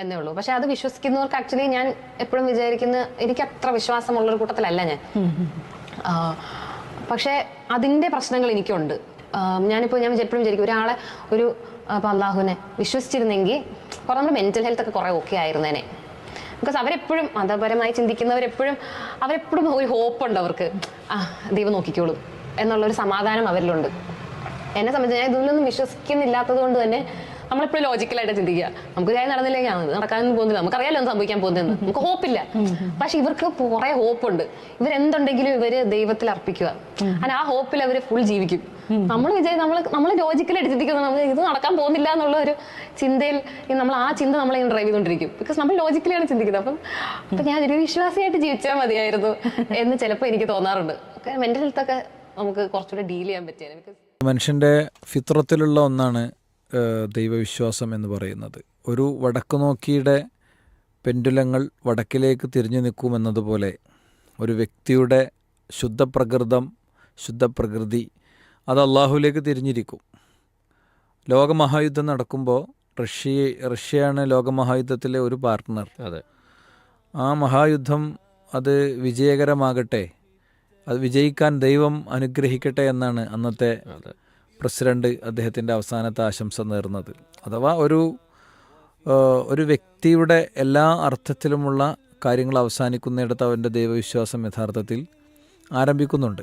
എന്നേ ഉള്ളൂ. പക്ഷെ അത് വിശ്വസിക്കുന്നവർക്ക് ആക്ച്വലി ഞാൻ എപ്പോഴും വിചാരിക്കുന്ന എനിക്ക് അത്ര വിശ്വാസമുള്ള ഒരു കൂട്ടത്തിലല്ല ഞാൻ. പക്ഷെ അതിന്റെ പ്രശ്നങ്ങൾ എനിക്കുണ്ട്. ഞാനിപ്പോൾ ഞാൻ എപ്പോഴും വിചാരിക്കും ഒരാളെ ഒരു അള്ളാഹുവിനെ വിശ്വസിച്ചിരുന്നെങ്കിൽ കുറെ നമ്മുടെ മെന്റൽ ഹെൽത്ത് ഒക്കെ കുറെ ഓക്കെ ആയിരുന്നേനെ. ബിക്കോസ് അവരെപ്പോഴും മതപരമായി ചിന്തിക്കുന്നവരെപ്പോഴും അവരെപ്പോഴും ഒരു ഹോപ്പുണ്ട് അവർക്ക്. ആ ദൈവം നോക്കിക്കോളും എന്നുള്ളൊരു സമാധാനം അവരിലുണ്ട്. എന്നെ സംബന്ധിച്ച് ഞാൻ ഇതിലൊന്നും വിശ്വസിക്കുന്നില്ലാത്തത് കൊണ്ട് തന്നെ നമ്മളെപ്പോഴും ലോജിക്കലായിട്ട് ചിന്തിക്കുക. നമുക്ക് കാര്യം നടന്നില്ലെങ്കിൽ ഇത് നടക്കാനൊന്നും പോകുന്നില്ല. നമുക്കറിയാലോ ഒന്നും സംഭവിക്കാൻ പോകുന്നതെന്ന്. നമുക്ക് ഹോപ്പില്ല പക്ഷെ ഇവർക്ക് കുറെ ഹോപ്പുണ്ട് ഇവരെന്തുണ്ടെങ്കിലും ഇവർ ദൈവത്തിൽ അർപ്പിക്കുക. അങ്ങനെ ആ ഹോപ്പിൽ അവർ ഫുൾ ജീവിക്കും. നമ്മൾ വിചാരിച്ച് നമ്മൾ നമ്മൾ ലോജിക്കലായിട്ട് ചിന്തിക്കുന്നത് നമ്മൾ ഇത് നടക്കാൻ പോകുന്നില്ല എന്നുള്ള ഒരു ചിന്തയിൽ നമ്മൾ ആ ചിന്ത നമ്മളെ ഇങ്ങനെ ഡ്രൈവ് ചെയ്തുകൊണ്ടിരിക്കും. ബിക്കോസ് നമ്മൾ ലോജിക്കലാണ് ചിന്തിക്കുന്നത്. അപ്പം അപ്പൊ ഞാൻ ഒരു വിശ്വാസിയായിട്ട് ജീവിച്ചാൽ മതിയായിരുന്നു എന്ന് ചിലപ്പോൾ എനിക്ക് തോന്നാറുണ്ട്. മെന്റൽ ഹെൽത്ത് ഒക്കെ നമുക്ക് കുറച്ചുകൂടെ ഡീൽ ചെയ്യാൻ പറ്റിയാണ് ബിക്കോസ് മനുഷ്യന്റെ ഫിത്രത്തിലുള്ള ഒന്നാണ് ദൈവവിശ്വാസം എന്ന് പറയുന്നത്. ഒരു വടക്കു നോക്കിയുടെ പെൻഡുലങ്ങൾ വടക്കിലേക്ക് തിരിഞ്ഞു നിൽക്കുമെന്നതുപോലെ ഒരു വ്യക്തിയുടെ ശുദ്ധപ്രകൃതം ശുദ്ധപ്രകൃതി അത് അള്ളാഹുലേക്ക് തിരിഞ്ഞിരിക്കും. ലോകമഹായുദ്ധം നടക്കുമ്പോൾ റഷ്യ റഷ്യയാണ് ലോകമഹായുദ്ധത്തിലെ ഒരു പാർട്ട്ണർ. അതെ. ആ മഹായുദ്ധം അത് വിജയകരമാകട്ടെ അത് വിജയിക്കാൻ ദൈവം അനുഗ്രഹിക്കട്ടെ എന്നാണ് അന്നത്തെ പ്രസിഡന്റ് അദ്ദേഹത്തിന്റെ അവസാനത്തെ ആശംസ നേർന്നത്. അഥവാ ഒരു ഒരു വ്യക്തിയുടെ എല്ലാ അർത്ഥത്തിലുമുള്ള കാര്യങ്ങൾ അവസാനിക്കുന്നിടത്ത് അവന്റെ ദൈവവിശ്വാസം യഥാർത്ഥത്തിൽ ആരംഭിക്കുന്നുണ്ട്.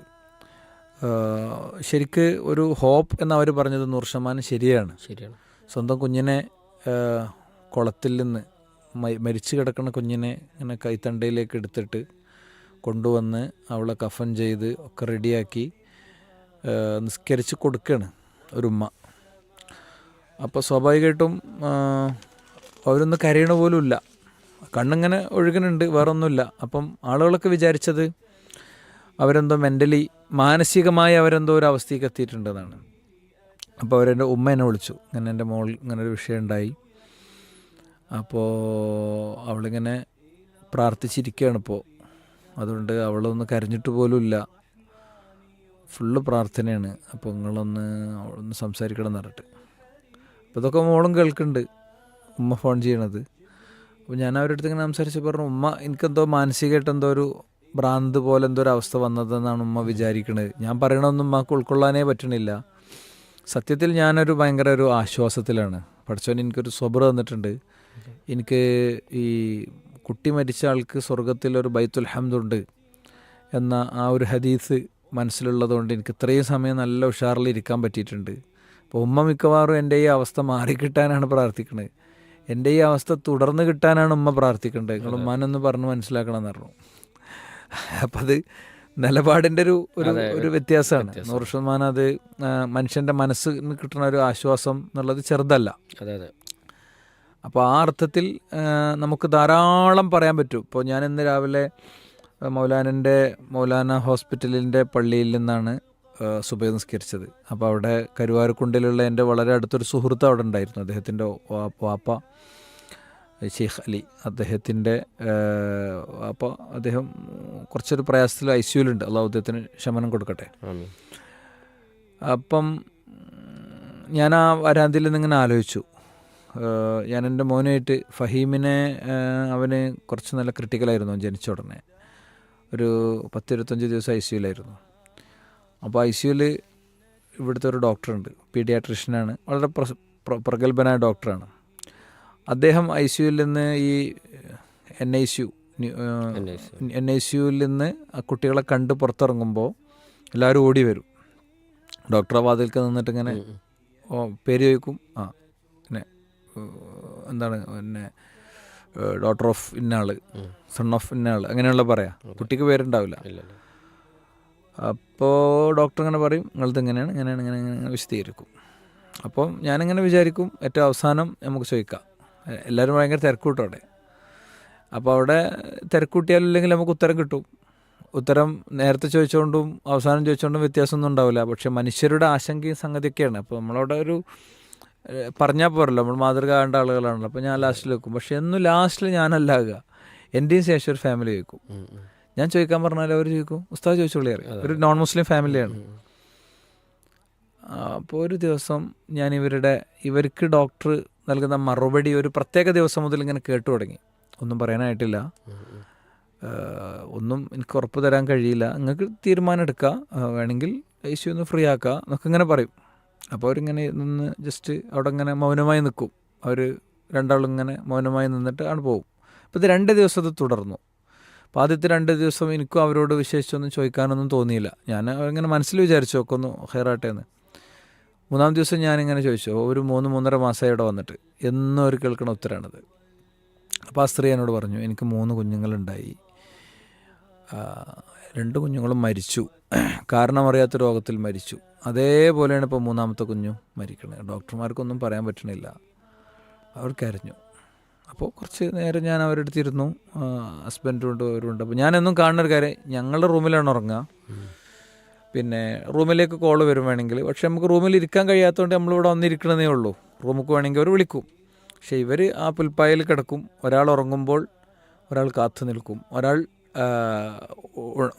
ശരിക്ക് ഒരു ഹോപ്പ് എന്ന് അവർ പറഞ്ഞത് നൂറ് ശതമാനം ശരിയാണ്. ശരിയാണ്. സ്വന്തം കുഞ്ഞിനെ കുളത്തിൽ നിന്ന് മരിച്ചു കിടക്കുന്ന കുഞ്ഞിനെ ഇങ്ങനെ കൈത്തണ്ടയിലേക്ക് എടുത്തിട്ട് കൊണ്ടുവന്ന് അവളെ കഫൻ ചെയ്ത് ഒക്കെ റെഡിയാക്കി നിസ്കരിച്ച് കൊടുക്കുകയാണ് ഒരു ഉമ്മ. അപ്പോൾ സ്വാഭാവികമായിട്ടും അവരൊന്ന് കരയണ പോലും ഇല്ല. കണ്ണിങ്ങനെ ഒഴുകുന്നുണ്ട് വേറെ ഒന്നുമില്ല അപ്പം ആളുകളൊക്കെ വിചാരിച്ചത് അവരെന്തോ മെന്റലി മാനസികമായി അവരെന്തോ ഒരു അവസ്ഥയ്ക്ക് എത്തിയിട്ടുണ്ടെന്നാണ്. അപ്പോൾ അവരെന്റെ ഉമ്മ എന്നെ വിളിച്ചു. ഇങ്ങനെ എന്റെ മോൾ ഇങ്ങനെ ഒരു വിഷയം ഉണ്ടായി. അപ്പോൾ അവളിങ്ങനെ പ്രാർത്ഥിച്ചിരിക്കുകയാണ് ഇപ്പോൾ അതുകൊണ്ട് അവളൊന്ന് കരഞ്ഞിട്ട് പോലും ഇല്ല. ഫുള്ള് പ്രാർത്ഥനയാണ്. അപ്പോൾ നിങ്ങളൊന്ന് അവളൊന്ന് സംസാരിക്കണം എന്ന് അപ്പോൾ ഇതൊക്കെ മോളും കേൾക്കുന്നുണ്ട് ഉമ്മ ഫോൺ ചെയ്യണത്. അപ്പോൾ ഞാൻ അവരുടെ അടുത്ത് ഇങ്ങനെ സംസാരിച്ച് പറഞ്ഞു ഉമ്മ എനിക്കെന്തോ മാനസികമായിട്ട് എന്തോ ഒരു ഭ്രാന്ത് പോലെ എന്തോ ഒരു അവസ്ഥ വന്നതെന്നാണ് ഉമ്മ വിചാരിക്കുന്നത് ഞാൻ പറയണതൊന്നും ഉമ്മക്ക് ഉൾക്കൊള്ളാനേ പറ്റണില്ല. സത്യത്തിൽ ഞാനൊരു ഭയങ്കര ഒരു ആശ്വാസത്തിലാണ്. പഠിച്ചവൻ എനിക്കൊരു സ്വബർ തന്നിട്ടുണ്ട്. എനിക്ക് ഈ കുട്ടി മരിച്ച ആൾക്ക് സ്വർഗത്തിലൊരു ബൈത്തുൽ ഹംദുണ്ട് എന്ന ആ ഒരു ഹദീസ് മനസ്സിലുള്ളതുകൊണ്ട് എനിക്ക് ഇത്രയും സമയം നല്ല ഉഷാറിൽ ഇരിക്കാൻ പറ്റിയിട്ടുണ്ട്. അപ്പോൾ ഉമ്മ മിക്കവാറും എന്റെ ഈ അവസ്ഥ മാറിക്കിട്ടാനാണ് പ്രാർത്ഥിക്കുന്നത് എന്റെ ഈ അവസ്ഥ തുടർന്ന് കിട്ടാനാണ് ഉമ്മ പ്രാർത്ഥിക്കേണ്ടത് നിങ്ങൾ ഉമ്മാനൊന്ന് പറഞ്ഞ് മനസ്സിലാക്കണം എന്ന് പറഞ്ഞു. അപ്പം അത് നിലപാടിന്റെ ഒരു ഒരു ഒരു വ്യത്യാസമാണ്. നൂറ് ശതമാനം അത് മനുഷ്യന്റെ മനസ്സിന് കിട്ടുന്ന ഒരു ആശ്വാസം എന്നുള്ളത് ചെറുതല്ല. അതെ അതെ. അപ്പോൾ ആ അർത്ഥത്തിൽ നമുക്ക് ധാരാളം പറയാൻ പറ്റും. ഇപ്പോൾ ഞാൻ ഇന്ന് രാവിലെ മൗലാനന്റെ മൗലാന ഹോസ്പിറ്റലിന്റെ പള്ളിയിൽ നിന്നാണ് സുബൈ നിസ്കരിച്ചത്. അപ്പോൾ അവിടെ കരുവാരക്കുണ്ടിലുള്ള എന്റെ വളരെ അടുത്തൊരു സുഹൃത്ത് അവിടെ ഉണ്ടായിരുന്നു അദ്ദേഹത്തിന്റെ വാപ്പ ഷെയ്ഖ് അലി. അദ്ദേഹത്തിന്റെ അപ്പോൾ അദ്ദേഹം കുറച്ചൊരു പ്രയാസത്തിൽ ഐ സിയുലുണ്ട് അള്ളാഹു അദ്ദേഹത്തിന് ശമനം കൊടുക്കട്ടെ. അപ്പം ഞാൻ ആ വരാന്തിയിൽ നിന്ന് ഇങ്ങനെ ആലോചിച്ചു. ഞാൻ എന്റെ മോനായിട്ട് ഫഹീമിനെ അവന് കുറച്ച് നല്ല ക്രിട്ടിക്കലായിരുന്നു ജനിച്ച ഉടനെ. ഒരു പത്ത് ഇരുപത്തഞ്ച് ദിവസം ഐ സിയുലായിരുന്നു അപ്പോൾ ഐ സിയുവിൽ ഇവിടുത്തെ ഒരു ഡോക്ടറുണ്ട്. പീഡിയാട്രിഷ്യനാണ്. വളരെ പ്രഗത്ഭനായ ഡോക്ടറാണ്. അദ്ദേഹം ഐ സിയുവിൽ നിന്ന് ഈ N I C U N I C യുവിൽ നിന്ന് ആ കുട്ടികളെ കണ്ട് പുറത്തിറങ്ങുമ്പോൾ എല്ലാവരും ഓടി വരും. ഡോക്ടറെ വാതിൽക്ക് നിന്നിട്ട് ഇങ്ങനെ പേര് ചോദിക്കും. ആ പിന്നെ എന്താണ് പിന്നെ ഡോട്ടർ ഓഫ് ഇന്നയാൾ സൺ ഓഫ് ഇന്നയാൾ അങ്ങനെയുള്ള പറയാം. കുട്ടിക്ക് പേരുണ്ടാവില്ല. അപ്പോൾ ഡോക്ടർ ഇങ്ങനെ പറയും നിങ്ങളത് എങ്ങനെയാണ് ഇങ്ങനെയാണ് ഇങ്ങനെ ഇങ്ങനെ വിശദീകരിക്കും. അപ്പോൾ ഞാനിങ്ങനെ വിചാരിക്കും ഏറ്റവും അവസാനം നമുക്ക് ചോദിക്കാം. എല്ലാവരും ഭയങ്കര തിരക്കൂട്ടും അവിടെ? അപ്പോൾ അവിടെ തിരക്കൂട്ടിയാലില്ലെങ്കിൽ നമുക്ക് ഉത്തരം കിട്ടും. ഉത്തരം നേരത്തെ ചോദിച്ചുകൊണ്ടും അവസാനം ചോദിച്ചുകൊണ്ടും വ്യത്യാസമൊന്നും ഉണ്ടാവില്ല. പക്ഷേ മനുഷ്യരുടെ ആശങ്കയും സംഗതിയൊക്കെയാണ്. അപ്പോൾ നമ്മളവിടെ ഒരു പറഞ്ഞാൽ പോരല്ലോ നമ്മൾ മാതൃക കണ്ട ആളുകളാണല്ലോ. അപ്പോൾ ഞാൻ ലാസ്റ്റിൽ വെക്കും. പക്ഷെ എന്നും ലാസ്റ്റിൽ ഞാനല്ല ആകുക എന്റെയും ശേഷം ഒരു ഫാമിലി ചോദിക്കും. ഞാൻ ചോദിക്കാൻ പറഞ്ഞാൽ അവർ ചോദിക്കും ഉസ്താദ് ചോദിച്ചോളി അറിയാം ഒരു നോൺ മുസ്ലിം ഫാമിലിയാണ് അപ്പോൾ ഒരു ദിവസം ഞാൻ ഇവരുടെ ഇവർക്ക് ഡോക്ടർ നൽകുന്ന മറുപടി ഒരു പ്രത്യേക ദിവസം മുതൽ ഇങ്ങനെ കേട്ടു തുടങ്ങി. ഒന്നും പറയാനായിട്ടില്ല. ഒന്നും എനിക്ക് ഉറപ്പ് തരാൻ കഴിയില്ല. നിങ്ങൾക്ക് തീരുമാനം എടുക്കുക വേണമെങ്കിൽ ഐ ഒന്ന് ഫ്രീ ആക്കുക എന്നൊക്കെ ഇങ്ങനെ പറയും. അപ്പോൾ അവരിങ്ങനെ നിന്ന് ജസ്റ്റ് അവിടെ ഇങ്ങനെ മൗനമായി നിൽക്കും അവർ രണ്ടാളും ഇങ്ങനെ മൗനമായി നിന്നിട്ട് ആണ് പോകും. അപ്പോൾ ഇത് രണ്ട് ദിവസം ഇത് തുടർന്നു. അപ്പോൾ ആദ്യത്തെ രണ്ട് ദിവസം എനിക്കും അവരോട് വിശേഷിച്ചൊന്നും ചോദിക്കാനൊന്നും തോന്നിയില്ല. ഞാൻ അവരിങ്ങനെ മനസ്സിൽ വിചാരിച്ചു ഒക്കെ ഒന്ന് ഹെയറാട്ടെ എന്ന്. മൂന്നാം ദിവസം ഞാനിങ്ങനെ ചോദിച്ചു ഒരു മൂന്ന് മൂന്നര മാസമായി ഇവിടെ വന്നിട്ട് എന്നും അവർ കേൾക്കണ ഉത്തരമാണത് അപ്പോൾ ആ സ്ത്രീ എന്നോട് പറഞ്ഞു എനിക്ക് മൂന്ന് കുഞ്ഞുങ്ങളുണ്ടായി. രണ്ട് കുഞ്ഞുങ്ങളും മരിച്ചു. കാരണം അറിയാത്ത രോഗത്തിൽ മരിച്ചു. അതേപോലെയാണ് ഇപ്പോൾ മൂന്നാമത്തെ കുഞ്ഞു മരിക്കുന്നത് ഡോക്ടർമാർക്കൊന്നും പറയാൻ പറ്റണില്ല. അവർ കരഞ്ഞു. അപ്പോൾ കുറച്ച് നേരം ഞാൻ അവരുടെ അടുത്തിരുന്നു ഉണ്ട് അവരുണ്ട്. അപ്പോൾ ഞാനെന്നും കാണുന്ന ഒരു കാര്യം ഞങ്ങളുടെ റൂമിലാണ് ഉറങ്ങുക. പിന്നെ റൂമിലേക്ക് കോൾ വരും വേണമെങ്കിൽ. പക്ഷെ നമുക്ക് റൂമിൽ ഇരിക്കാൻ കഴിയാത്തതുകൊണ്ട് നമ്മളിവിടെ വന്നിരിക്കണമെന്നേ ഉള്ളൂ. റൂമുക്ക് വേണമെങ്കിൽ അവർ വിളിക്കും. പക്ഷെ ഇവർ ആ പുൽപ്പായയിൽ കിടക്കും. ഒരാൾ ഉറങ്ങുമ്പോൾ ഒരാൾ കാത്തു നിൽക്കും. ഒരാൾ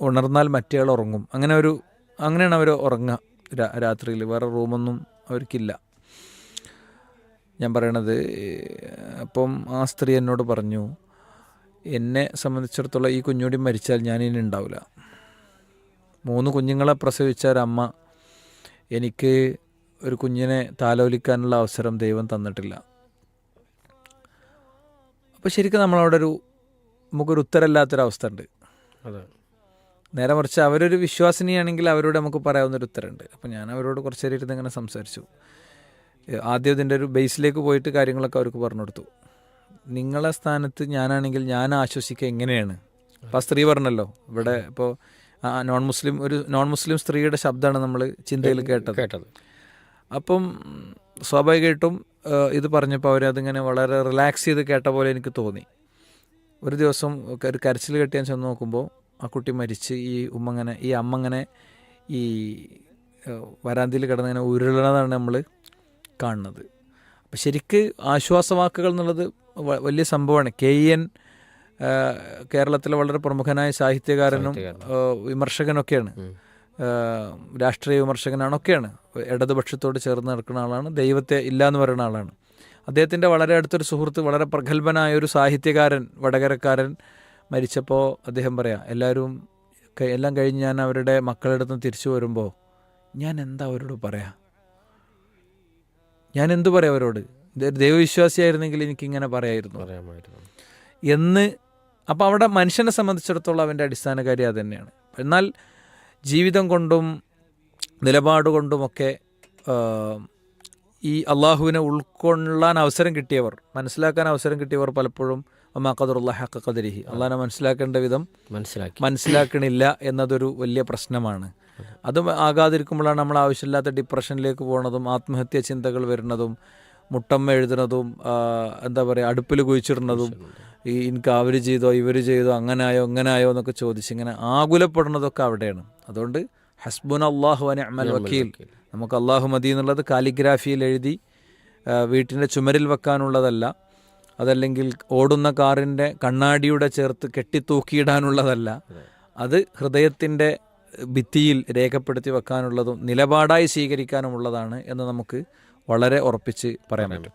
ഉണർന്നാൽ മറ്റേയാൾ ഉറങ്ങും. അങ്ങനെ ഒരു അങ്ങനെയാണ് അവർ ഉറങ്ങുക. രാത്രിയിൽ വേറെ റൂമൊന്നും അവർക്കില്ല. ഞാൻ പറയണത് അപ്പം ആ സ്ത്രീ എന്നോട് പറഞ്ഞു എന്നെ സംബന്ധിച്ചിടത്തോളം ഈ കുഞ്ഞുകൂടി മരിച്ചാൽ ഞാൻ ഇനി ഉണ്ടാവില്ല മൂന്ന് കുഞ്ഞുങ്ങളെ പ്രസവിച്ച ഒരമ്മ എനിക്ക് ഒരു കുഞ്ഞിനെ താലോലിക്കാനുള്ള അവസരം ദൈവം തന്നിട്ടില്ല. അപ്പോൾ ശരിക്കും നമ്മളവിടെ ഒരു നമുക്കൊരു ഉത്തരമില്ലാത്തൊരവസ്ഥ ഉണ്ട്. അതെ. നേരെ മറിച്ച് അവരൊരു വിശ്വാസിനിയാണെങ്കിൽ അവരോട് നമുക്ക് പറയാവുന്നൊരു ഉത്തരമുണ്ട്. അപ്പോൾ ഞാൻ അവരോട് കുറച്ച് നേരം ഇരുന്ന് ഇങ്ങനെ സംസാരിച്ചു. ആദ്യം ഇതിന്റെ ഒരു ബേസിലേക്ക് പോയിട്ട് കാര്യങ്ങളൊക്കെ അവർക്ക് പറഞ്ഞു കൊടുത്തു. നിങ്ങളെ സ്ഥാനത്ത് ഞാനാണെങ്കിൽ ഞാൻ ആശ്വസിക്കുക എങ്ങനെയാണ്? അപ്പോൾ ആ സ്ത്രീ പറഞ്ഞല്ലോ ഇവിടെ ഇപ്പോൾ നോൺ മുസ്ലിം ഒരു നോൺ മുസ്ലിം സ്ത്രീയുടെ ശബ്ദമാണ് നമ്മൾ ചിന്തയിൽ കേട്ടത്. കേട്ടത്. അപ്പം സ്വാഭാവികമായിട്ടും ഇത് പറഞ്ഞപ്പോൾ അവരതിങ്ങനെ വളരെ റിലാക്സ് ചെയ്ത് കേട്ട പോലെ എനിക്ക് തോന്നി. ഒരു ദിവസം ഒരു കരച്ചിൽ കെട്ടിയാൻ ചെന്ന് നോക്കുമ്പോൾ ആ കുട്ടി മരിച്ച് ഈ ഉമ്മ അങ്ങനെ ഈ അമ്മ അങ്ങനെ ഈ വരാന്തിയിൽ കിടന്നിങ്ങനെ ഉരുളണതാണ് നമ്മൾ കാണുന്നത്. അപ്പം ശരിക്ക് ആശ്വാസവാക്കുകൾ എന്നുള്ളത് വലിയ സംഭവമാണ്. കെ എൻ കേരളത്തിലെ വളരെ പ്രമുഖനായ സാഹിത്യകാരനും വിമർശകനൊക്കെയാണ്. ഉം. വിമർശകനാണ് രാഷ്ട്രീയ വിമർശകനാണൊക്കെയാണ്. ഇടതുപക്ഷത്തോട് ചേർന്ന് നടക്കുന്ന ആളാണ്. ദൈവത്തെ ഇല്ല എന്ന് പറയുന്ന ആളാണ്. അദ്ദേഹത്തിന്റെ വളരെ അടുത്തൊരു സുഹൃത്ത് വളരെ പ്രഗത്ഭനായ ഒരു സാഹിത്യകാരൻ വടകരക്കാരൻ മരിച്ചപ്പോൾ അദ്ദേഹം പറയാം എല്ലാവരും എല്ലാം കഴിഞ്ഞ് ഞാൻ അവരുടെ മക്കളുടെ അടുത്ത് തിരിച്ചു വരുമ്പോൾ ഞാൻ എന്താ അവരോട് പറയാം? ഞാൻ എന്തു പറയാം അവരോട്? ദൈവവിശ്വാസിയായിരുന്നെങ്കിൽ എനിക്കിങ്ങനെ പറയായിരുന്നു. പറയാമായിരുന്നു. എന്ന് അപ്പോൾ അവിടെ മനുഷ്യനെ സംബന്ധിച്ചിടത്തോളം അവന്റെ അടിസ്ഥാന കാര്യം അത് തന്നെയാണ്. എന്നാൽ ജീവിതം കൊണ്ടും നിലപാട് കൊണ്ടുമൊക്കെ ആ, ഈ അള്ളാഹുവിനെ ഉൾക്കൊള്ളാൻ അവസരം കിട്ടിയവർ മനസ്സിലാക്കാൻ അവസരം കിട്ടിയവർ പലപ്പോഴും അമ്മാഖദുറുള്ള ഹക്ക കദരിഹി അള്ളാഹിനെ മനസ്സിലാക്കേണ്ട വിധം മനസ്സിലാക്കി. മനസ്സിലാക്കണില്ല എന്നതൊരു വലിയ പ്രശ്നമാണ്. അതും ആകാതിരിക്കുമ്പോഴാണ് നമ്മൾ ആവശ്യമില്ലാത്ത ഡിപ്രഷനിലേക്ക് പോകുന്നതും ആത്മഹത്യ ചിന്തകൾ വരുന്നതും മുട്ടമ്മ എഴുതുന്നതും എന്താ പറയുക അടുപ്പിൽ കുഴിച്ചിടുന്നതും ഈ എനിക്ക് അവർ ചെയ്തോ ഇവർ ചെയ്തോ അങ്ങനായോ ഇങ്ങനായോ എന്നൊക്കെ ചോദിച്ച് ഇങ്ങനെ ആകുലപ്പെടുന്നതൊക്കെ അവിടെയാണ്. അതുകൊണ്ട് ഹസ്ബുൻ അള്ളാഹു അനി അമൽ വക്കീൽ. നമുക്ക് അള്ളാഹു മതി എന്നുള്ളത് കാലിഗ്രാഫിയിൽ എഴുതി വീട്ടിന്റെ ചുമരിൽ വെക്കാനുള്ളതല്ല. അതല്ലെങ്കിൽ ഓടുന്ന കാറിന്റെ കണ്ണാടിയുടെ ചേർത്ത് കെട്ടിത്തൂക്കിയിടാനുള്ളതല്ല. അത് ഹൃദയത്തിന്റെ ഭിത്തിയിൽ രേഖപ്പെടുത്തി വെക്കാനുള്ളതും നിലപാടായി സ്വീകരിക്കാനുമുള്ളതാണ് എന്ന് നമുക്ക് വളരെ ഉറപ്പിച്ച് പറയാൻ പറ്റും.